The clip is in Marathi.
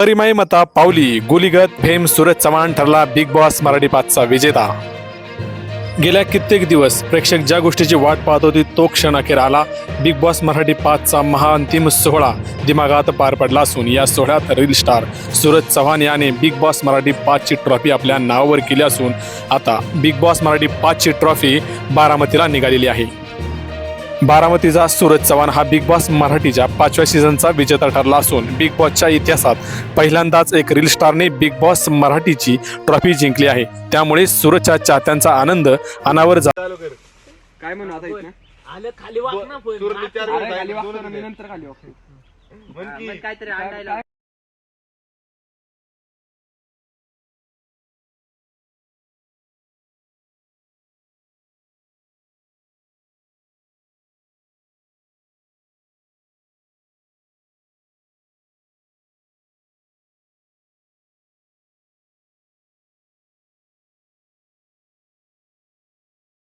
परिमय मता पावली गुलीगत फेम सूरज चव्हाण ठरला बिग बॉस मराठी पाचचा विजेता. गेल्या कित्येक दिवस प्रेक्षक ज्या गोष्टीची वाट पाहत होती तो क्षण अखेर आला. बिग बॉस मराठी पाचचा महाअंतिम सोहळा दिमागात पार पडला असून या सोहळ्यात रील स्टार सूरज चव्हाण याने बिग बॉस मराठी पाचची ट्रॉफी आपल्या नावावर केली असून आता बिग बॉस मराठी पाचची ट्रॉफी बारामतीला निघालेली आहे. बारामतीचा सूरज चव्हाण हा बिग बॉस मराठीच्या पाचव्या सीझनचा विजेता ठरला असून बिग बॉसच्या इतिहासात पहिल्यांदाच एक रील स्टारने बिग बॉस मराठीची ट्रॉफी जिंकली आहे. त्यामुळे सूरजच्या चाहत्यांचा आनंद अनावर झाला काय म्हणू आता इथनं? आलं खाली वाक ना पण अरे खाली वागतो ना, मी नंतर खाली वागतो काहीतरी अंडायला